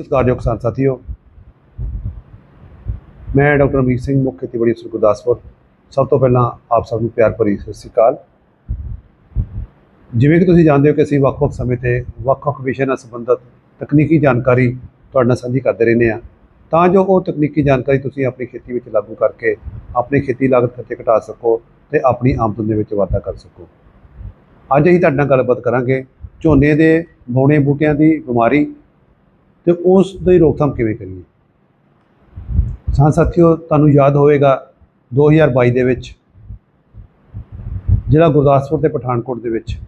ਸਤਿਕਾਰਯੋਗ ਕਿਸਾਨ ਸਾਥੀਓ, ਮੈਂ ਡਾਕਟਰ ਅਮੀਰ ਸਿੰਘ, ਮੁੱਖ ਖੇਤੀਬਾੜੀ ਅਫਸਰ ਗੁਰਦਾਸਪੁਰ। ਸਭ ਤੋਂ ਪਹਿਲਾਂ ਆਪ ਸਭ ਨੂੰ ਪਿਆਰ ਭਰੀ ਸਤਿ ਸ਼੍ਰੀ ਅਕਾਲ। ਜਿਵੇਂ ਕਿ ਤੁਸੀਂ ਜਾਣਦੇ ਹੋ ਕਿ ਅਸੀਂ ਵੱਖ-ਵੱਖ ਸਮੇਂ ਤੇ ਵੱਖ-ਵੱਖ ਵਿਸ਼ੇ ਨਾਲ ਸੰਬੰਧਿਤ ਤਕਨੀਕੀ ਜਾਣਕਾਰੀ ਤੁਹਾਡੇ ਨਾਲ ਸਾਂਝੀ ਕਰਦੇ ਰਹਿੰਦੇ ਹਾਂ। ਤਾਂ ਜੋ ਉਹ ਤਕਨੀਕੀ ਜਾਣਕਾਰੀ ਤੁਸੀਂ ਆਪਣੀ ਖੇਤੀ ਵਿੱਚ ਲਾਗੂ ਕਰਕੇ ਆਪਣੀ ਖੇਤੀ ਲਾਗਤ ਖਰਚੇ ਘਟਾ ਸਕੋ ਤੇ ਆਪਣੀ ਆਮਦਨ ਦੇ ਵਿੱਚ ਵਾਧਾ ਕਰ ਸਕੋ। ਅੱਜ ਅਸੀਂ ਤੁਹਾਡੇ ਨਾਲ ਗੱਲਬਾਤ ਕਰਾਂਗੇ ਝੋਨੇ ਦੇ ਬੌਣੇ ਬੂਟਿਆਂ ਦੀ ਬਿਮਾਰੀ ਤੇ ਉਸ ਦੀ ਰੋਕਥਾਮ ਕਿਵੇਂ ਕਰੀਏ? ਕਿਸਾਨ ਸਾਥੀਓ, ਤੁਹਾਨੂੰ ਯਾਦ ਹੋਵੇਗਾ 2022 ਦੇ ਵਿੱਚ, ਜਿਹੜਾ ਗੁਰਦਾਸਪੁਰ ਤੇ ਪਠਾਨਕੋਟ ਦੇ ਵਿੱਚ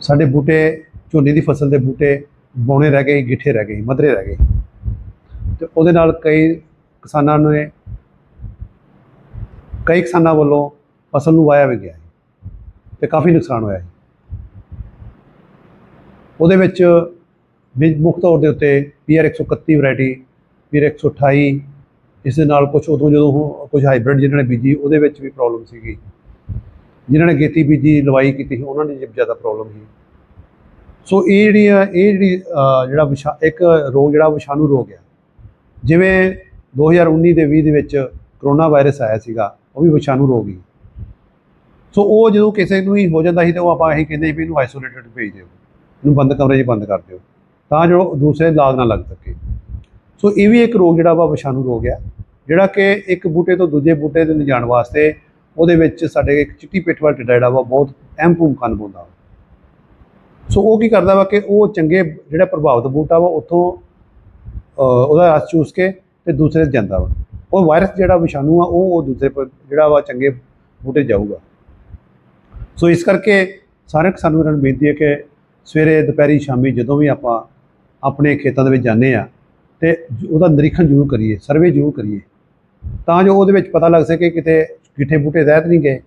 ਸਾਡੇ ਬੂਟੇ, ਝੋਨੇ ਦੀ ਫਸਲ ਦੇ ਬੂਟੇ ਬੌਣੇ ਰਹਿ ਗਏ, ਗਿੱਠੇ ਰਹਿ ਗਏ, ਮਧਰੇ ਰਹਿ ਗਏ। ਤੇ ਉਹਦੇ ਨਾਲ ਕਈ ਕਿਸਾਨਾਂ ਨੇ, ਕਈ ਕਿਸਾਨਾਂ ਵੱਲੋਂ ਫਸਲ ਨੂੰ ਵਾਇਆ ਵੀ ਗਿਆ ਤੇ ਕਾਫੀ ਨੁਕਸਾਨ ਹੋਇਆ ਹੈ। ਉਹਦੇ ਵਿੱਚ ਵੀ ਮੁੱਖ ਤੌਰ ਦੇ ਉੱਤੇ ਪੀਆਰ 131 ਵੈਰਾਈਟੀ ਪੀਆਰ 128 ਇਸ ਦੇ ਨਾਲ ਕੁਝ ਉਦੋਂ ਜਦੋਂ ਉਹ ਕੁਝ ਹਾਈਬ੍ਰਿਡ ਜਿਨ੍ਹਾਂ ਨੇ ਬੀਜੀ, ਉਹਦੇ ਵਿੱਚ ਵੀ ਪ੍ਰੋਬਲਮ ਸੀਗੀ। ਜਿਨ੍ਹਾਂ ਨੇ ਗੇਤੀ ਬੀਜੀ, ਲਵਾਈ ਕੀਤੀ ਸੀ, ਉਹਨਾਂ ਦੀ ਜ਼ਿਆਦਾ ਪ੍ਰੋਬਲਮ ਸੀ। ਸੋ ਇਹ ਜਿਹੜੀਆਂ, ਇਹ ਜਿਹੜੀ ਜਿਹੜਾ ਵਿਸ਼ਾ, ਇੱਕ ਰੋਗ ਜਿਹੜਾ ਵਿਸ਼ਾਣੂ ਰੋਗ ਆ। ਜਿਵੇਂ 2019 ਦੇ 20 ਦੇ ਵਿੱਚ ਕਰੋਨਾ ਵਾਇਰਸ ਆਇਆ ਸੀਗਾ, ਉਹ ਵੀ ਵਿਸ਼ਾਣੂ ਰੋਗ ਹੀ ਸੋ ਉਹ ਜਦੋਂ ਕਿਸੇ ਨੂੰ ਹੀ ਹੋ ਜਾਂਦਾ ਸੀ, ਤਾਂ ਉਹ ਆਪਾਂ ਇਹੀ ਕਹਿੰਦੇ ਵੀ ਇਹਨੂੰ ਆਈਸੋਲੇਟਡ ਭੇਜ ਦਿਓ। ਇਹਨੂੰ ਬੰਦ ਕਮਰੇ 'ਚ ਬੰਦ ਕਰ ਦਿਓ। ਤਾਂ ਜੋ ਦੂਸਰੇ ਲਾਗ ਨਾ ਲੱਗ ਸਕੇ। ਸੋ ਇਹ ਵੀ ਇੱਕ ਰੋਗ ਜਿਹੜਾ ਵਾ ਵਿਸ਼ਾਣੂ ਰੋਗ ਹੈ ਜਿਹੜਾ ਕਿ ਇੱਕ ਬੂਟੇ ਤੋਂ ਦੂਜੇ ਬੂਟੇ ਤੇ ਲਿਜਾਣ ਵਾਸਤੇ ਉਹਦੇ ਵਿੱਚ ਸਾਡੇ ਇੱਕ ਚਿੱਟੀ ਪਿੱਠ ਵਾਲਾ ਟਿੱਡਾ ਜਿਹੜਾ ਵਾ, ਬਹੁਤ ਅਹਿਮ ਭੂਮਿਕਾ ਨਿਭਾਉਂਦਾ ਸੋ ਉਹ ਕੀ ਕਰਦਾ ਵਾ ਕਿ ਉਹ ਚੰਗੇ ਜਿਹੜਾ ਪ੍ਰਭਾਵਿਤ ਬੂਟਾ ਵਾ, ਉੱਥੋਂ ਉਹਦਾ ਰਸ ਚੂਸ ਕੇ ਤੇ ਦੂਸਰੇ 'ਤੇ ਜਾਂਦਾ ਵਾ। ਉਹ ਵਾਇਰਸ ਜਿਹੜਾ ਵਿਸ਼ਾਣੂ ਆ, ਉਹ ਉਹ ਦੂਸਰੇ ਜਿਹੜਾ ਵਾ ਚੰਗੇ ਬੂਟੇ ਜਾਊਗਾ। ਸੋ ਇਸ ਕਰਕੇ ਸਾਰੇ ਕਿਸਾਨਾਂ ਨੂੰ ਬੇਨਤੀ ਹੈ ਕਿ ਸਵੇਰੇ, ਦੁਪਹਿਰੀ, ਸ਼ਾਮੀ ਜਦੋਂ ਵੀ ਆਪਾਂ ਆਪਣੇ ਖੇਤਾਂ ਦੇ ਵਿੱਚ ਜਾਂਦੇ ਆ ਤੇ ਉਹਦਾ ਨਿਰੀਖਣ ਜ਼ਰੂਰ ਕਰੀਏ ਸਰਵੇ ਜ਼ਰੂਰ ਕਰੀਏ। ਤਾਂ ਜੋ ਉਹਦੇ ਵਿੱਚ ਪਤਾ ਲੱਗ ਸਕੇ ਕਿਤੇ ਗਿੱਠੇ ਬੂਟੇ ਰਹਿਤ ਨਹੀਂ ਗਏ।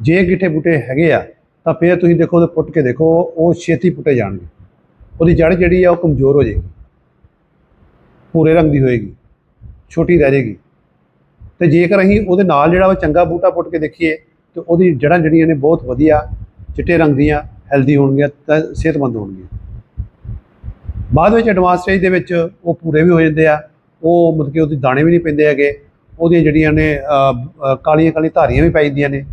ਜੇ ਗਿੱਠੇ ਬੂਟੇ ਹੈਗੇ ਆ, ਤਾਂ ਫਿਰ ਤੁਸੀਂ ਦੇਖੋ, ਉਹਦੇ ਪੁੱਟ ਕੇ ਦੇਖੋ, ਉਹ ਛੇਤੀ ਪੁੱਟੇ ਜਾਣਗੇ। ਉਹਦੀ ਜੜ ਜਿਹੜੀ ਆ, ਉਹ ਕਮਜ਼ੋਰ ਹੋ ਜਾਏਗੀ। ਭੂਰੇ ਰੰਗ ਦੀ ਹੋਏਗੀ, ਛੋਟੀ ਰਹਿ ਜਾਏਗੀ। ਤੇ ਜੇਕਰ ਅਸੀਂ ਉਹਦੇ ਨਾਲ ਜਿਹੜਾ ਉਹ ਚੰਗਾ ਬੂਟਾ ਪੁੱਟ ਕੇ ਦੇਖੀਏ, ਤੇ ਉਹਦੀ ਜੜਾਂ ਜਿਹੜੀਆਂ ਨੇ ਬਹੁਤ ਵਧੀਆ, ਚਿੱਟੇ ਰੰਗ ਦੀਆਂ ਹੈਲਦੀ ਹੋਣਗੀਆਂ, ਤਾਂ ਸਿਹਤਮੰਦ ਹੋਣਗੀਆਂ। ਬਾਅਦ ਵਿੱਚ ਐਡਵਾਂਸ ਸਟੇਜ ਦੇ ਵਿੱਚ ਉਹ ਪੂਰੇ ਵੀ ਹੋ ਜਾਂਦੇ ਆ। ਉਹ ਮਤਲਬ ਕਿ ਉਹਦੇ ਦਾਣੇ ਵੀ ਨਹੀਂ ਪੈਂਦੇ ਹੈਗੇ। ਉਹਦੀਆਂ ਜਿਹੜੀਆਂ ਨੇ ਕਾਲੀਆਂ ਕਾਲੀਆਂ ਧਾਰੀਆਂ ਵੀ ਪੈ ਜਾਂਦੀਆਂ ਨੇ।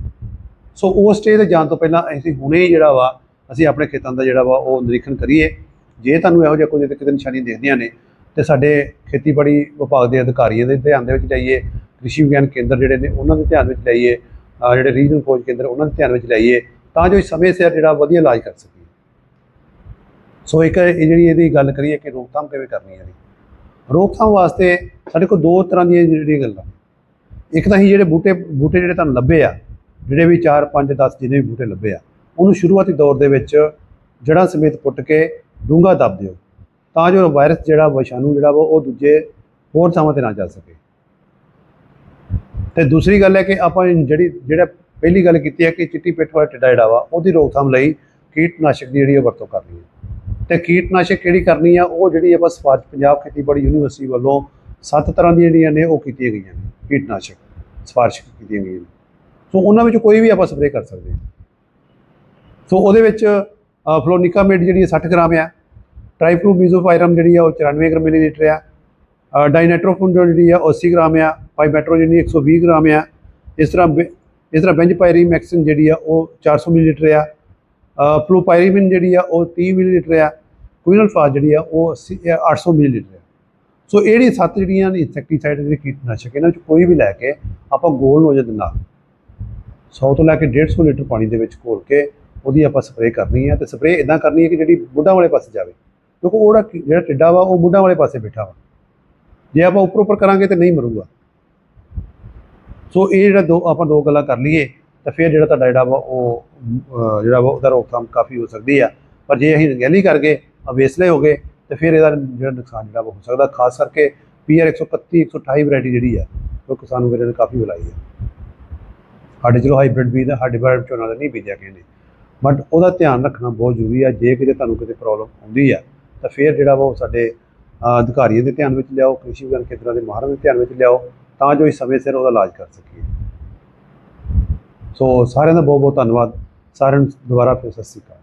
ਸੋ ਉਸ ਸਟੇਜ ਤੇ ਜਾਣ ਤੋਂ ਪਹਿਲਾਂ ਅਸੀਂ ਹੁਣੇ ਜਿਹੜਾ ਵਾ, ਅਸੀਂ ਆਪਣੇ ਖੇਤਾਂ ਦਾ ਜਿਹੜਾ ਵਾ, ਉਹ ਨਿਰੀਖਣ ਕਰੀਏ। ਜੇ ਤੁਹਾਨੂੰ ਇਹੋ ਜਿਹਾ ਕੋਈ ਕਿਤੇ ਨਿਸ਼ਾਨੀ ਦੇਖਦੀਆਂ ਨੇ, ਤੇ ਸਾਡੇ ਖੇਤੀਬਾੜੀ ਵਿਭਾਗ ਦੇ ਅਧਿਕਾਰੀਆਂ ਦੇ ਧਿਆਨ ਦੇ ਵਿੱਚ ਲਈਏ ਕ੍ਰਿਸ਼ੀ ਵਿਗਿਆਨ ਕੇਂਦਰ ਜਿਹੜੇ ਨੇ, ਉਹਨਾਂ ਦੇ ਧਿਆਨ ਵਿੱਚ ਲਈਏ ਜਿਹੜੇ ਰੀਜਨਲ ਖੋਜ ਕੇਂਦਰ, ਉਹਨਾਂ ਦੇ ਧਿਆਨ ਵਿੱਚ ਲਈਏ ਤਾਂ ਜੋ ਸਮੇਂ ਸਿਰ ਜਿਹੜਾ ਵਧੀਆ ਇਲਾਜ ਕਰ ਸਕੀਏ। ਸੋ ਇੱਕ ਇਹ ਜਿਹੜੀ ਇਹਦੀ ਗੱਲ ਕਰੀਏ ਕਿ ਰੋਕਥਾਮ ਕਿਵੇਂ ਕਰਨੀ ਹੈ ਜੀ ਰੋਕਥਾਮ ਵਾਸਤੇ ਸਾਡੇ ਕੋਲ ਦੋ ਤਰ੍ਹਾਂ ਦੀਆਂ ਜਿਹੜੀਆਂ ਗੱਲਾਂ। ਇੱਕ ਤਾਂ ਹੀ ਜਿਹੜੇ ਬੂਟੇ ਬੂਟੇ ਜਿਹੜੇ ਤੁਹਾਨੂੰ ਲੱਭੇ ਆ, ਜਿਹੜੇ ਵੀ 4 5 10 ਜਿੰਨੇ ਵੀ ਬੂਟੇ ਲੱਭੇ ਆ, ਉਹਨੂੰ ਸ਼ੁਰੂਆਤੀ ਦੌਰ ਦੇ ਵਿੱਚ ਜੜ੍ਹਾਂ ਸਮੇਤ ਪੁੱਟ ਕੇ ਡੂੰਘਾ ਦੱਬ ਦਿਓ। ਤਾਂ ਜੋ ਵਾਇਰਸ ਜਿਹੜਾ ਵਿਸ਼ਾਣੂ ਜਿਹੜਾ ਵਾ ਉਹ ਦੂਜੇ ਹੋਰ ਥਾਵਾਂ ਤੇ ਨਾ ਜਾ ਸਕੇ। ਤੇ ਦੂਸਰੀ ਗੱਲ ਹੈ ਕਿ ਆਪਾਂ ਜਿਹੜੀ, ਜਿਹੜਾ ਪਹਿਲੀ ਗੱਲ ਕੀਤੀ ਹੈ ਕਿ ਚਿੱਟੀ ਪਿੱਠ ਵਾਲਾ ਟਿੱਡਾ ਜਿਹੜਾ ਵਾ, ਉਹਦੀ ਰੋਕਥਾਮ ਲਈ ਕੀਟਨਾਸ਼ਕ ਦੀ ਜਿਹੜੀ ਉਹ ਵਰਤੋਂ ਕਰਨੀ ਹੈ। ਤੇ ਕੀਟਨਾਸ਼ਕ ਕਿਹੜੀ ਕਰਨੀ ਆ, ਉਹ ਜਿਹੜੀ ਆਪਾਂ ਸਫਾਰਸ਼ ਪੰਜਾਬ ਖੇਤੀਬਾੜੀ ਯੂਨੀਵਰਸਿਟੀ ਵੱਲੋਂ ਸੱਤ ਤਰ੍ਹਾਂ ਦੀਆਂ ਜਿਹੜੀਆਂ ਨੇ, ਉਹ ਕੀਤੀਆਂ ਗਈਆਂ ਨੇ, ਕੀਟਨਾਸ਼ਕ ਸਫਾਰਸ਼ ਕੀਤੀਆਂ ਗਈਆਂ ਨੇ। ਸੋ ਉਹਨਾਂ ਵਿੱਚ ਕੋਈ ਵੀ ਆਪਾਂ ਸਪਰੇਅ ਕਰ ਸਕਦੇ ਹਾਂ। ਸੋ ਉਹਦੇ ਵਿੱਚ ਫਲੋਨਿਕਾਮੇਡ ਜਿਹੜੀ ਹੈ 60 ਗ੍ਰਾਮ ਆ, ਟ੍ਰਾਈਫਲੂ ਮੀਜ਼ੋਫਾਇਰਮ ਜਿਹੜੀ ਆ, ਉਹ 94 ਗ੍ਰਾਮ ਮਿਲੀਲੀਟਰ ਆ ਡਾਈਨੈਟ੍ਰੋਫੁਨ ਜਿਹੜੀ ਆ, ਉਹ 80 ਗ੍ਰਾਮ ਆ ਪਾਈਮੈਟਰੋ ਜਿਹੜੀ 120 ਗ੍ਰਾਮ ਆ, ਇਸ ਤਰ੍ਹਾਂ ਬੈ- ਇਸ ਤਰ੍ਹਾਂ ਬੈਂਜਪਾਇਰੀ ਮੈਕਸਿਨ ਜਿਹੜੀ ਆ, ਉਹ 400 ਮਿਲੀਲੀਟਰ ਆ ਫਲੋਪਾਇਰੀਮਿਨ ਜਿਹੜੀ ਆ, ਉਹ 30 ਮਿਲੀਲੀਟਰ ਆ ਕੁਇਨਲ ਫਾਸ ਜਿਹੜੀ ਆ ਉਹ 80 ਅ, 800 ਮਿਲੀਲੀਟਰ ਆ। ਸੋ ਇਹ ਜਿਹੜੀ ਸੱਤ ਜਿਹੜੀਆਂ ਨੇ ਇਨਸੈਕਟੀਸਾਈਡ ਜਿਹੜੇ ਕੀਟਨਾਸ਼ਕ ਇਹਨਾਂ ਵਿੱਚ ਕੋਈ ਵੀ ਲੈ ਕੇ ਆਪਾਂ ਗੋਲ ਨੋਜ਼ਲ ਦੇ ਨਾਲ 100 ਤੋਂ ਲੈ ਕੇ 150 ਲੀਟਰ ਪਾਣੀ ਦੇ ਵਿੱਚ ਘੋਲ ਕੇ ਉਹਦੀ ਆਪਾਂ ਸਪਰੇਅ ਕਰਨੀ ਹੈ ਤੇ ਸਪਰੇਅ ਇਦਾਂ ਕਰਨੀ ਹੈ ਕਿ ਜਿਹੜੀ ਮੁੱਢਾਂ ਵਾਲੇ ਪਾਸੇ ਜਾਵੇ। ਕਿਉਂਕਿ ਉਹਦਾ ਜਿਹੜਾ ਟਿੱਡਾ ਵਾ ਉਹ ਮੁੱਢਾਂ ਵਾਲੇ ਪਾਸੇ ਬੈਠਾ ਵਾ। ਜੇ ਆਪਾਂ ਉੱਪਰ ਉੱਪਰ ਕਰਾਂਗੇ ਤੇ ਨਹੀਂ ਮਰੂਗਾ। ਸੋ ਇਹ ਜਿਹੜਾ ਦੋ ਆਪਾਂ ਦੋ ਗੱਲਾਂ ਕਰ ਲਈਏ ਤਾਂ ਫਿਰ ਜਿਹੜਾ ਤੁਹਾਡਾ ਜਿਹੜਾ ਵਾ ਉਹ ਜਿਹੜਾ ਵਾ ਉਹਦਾ ਰੋਕਥਾਮ ਕਾਫੀ ਹੋ ਸਕਦੀ ਆ। ਪਰ ਜੇ ਅਸੀਂ ਗੈਲੀ ਕਰ ਗਏ ਅਵੇਸਲੇ ਹੋ ਗਏ ਤੇ ਫਿਰ ਇਹਦਾ ਜਿਹੜਾ ਨੁਕਸਾਨ ਜਿਹੜਾ ਵਾ ਹੋ ਸਕਦਾ। ਖਾਸ ਕਰਕੇ ਪੀਆਰ 131 128 ਵੈਰਾਈਟੀ ਜਿਹੜੀ ਆ, ਉਹ ਕਿਸਾਨ ਵੀਰਾਂ ਨੇ ਕਾਫੀ ਬੁਲਾਈ ਆ। ਸਾਡੇ ਚਲੋ ਹਾਈਬ੍ਰਿਡ ਬੀਜ ਦਾ ਸਾਡੇ ਬਾਰੇ ਝੋਨਾ ਦਾ ਨਹੀਂ ਬੀਜਿਆ ਕਹਿੰਦੇ ਬਟ ਉਹਦਾ ਧਿਆਨ ਰੱਖਣਾ ਬਹੁਤ ਜ਼ਰੂਰੀ ਆ। ਜੇ ਕਿਤੇ ਤੁਹਾਨੂੰ ਕਿਤੇ ਪ੍ਰੋਬਲਮ ਆਉਂਦੀ ਆ, ਤਾਂ ਫਿਰ ਜਿਹੜਾ ਵਾ ਉਹ ਸਾਡੇ ਅਧਿਕਾਰੀਆਂ ਦੇ ਧਿਆਨ ਵਿੱਚ ਲਿਆਓ, ਕ੍ਰਿਸ਼ੀ ਵਿਗਿਆਨ ਕੇਂਦਰਾਂ ਦੇ ਮਾਹਰਾਂ ਦੇ ਧਿਆਨ ਵਿੱਚ ਲਿਆਓ, ਤਾਂ ਜੋ ਇਸ ਸਮੇਂ ਸਿਰ ਉਹਦਾ ਇਲਾਜ ਕਰ ਸਕੀਏ। ਸੋ ਸਾਰਿਆਂ ਦਾ ਬਹੁਤ ਬਹੁਤ ਧੰਨਵਾਦ। ਸਾਰਿਆਂ ਨੂੰ ਦੁਬਾਰਾ ਫਿਰ ਸਤਿ ਸ਼੍ਰੀ ਅਕਾਲ।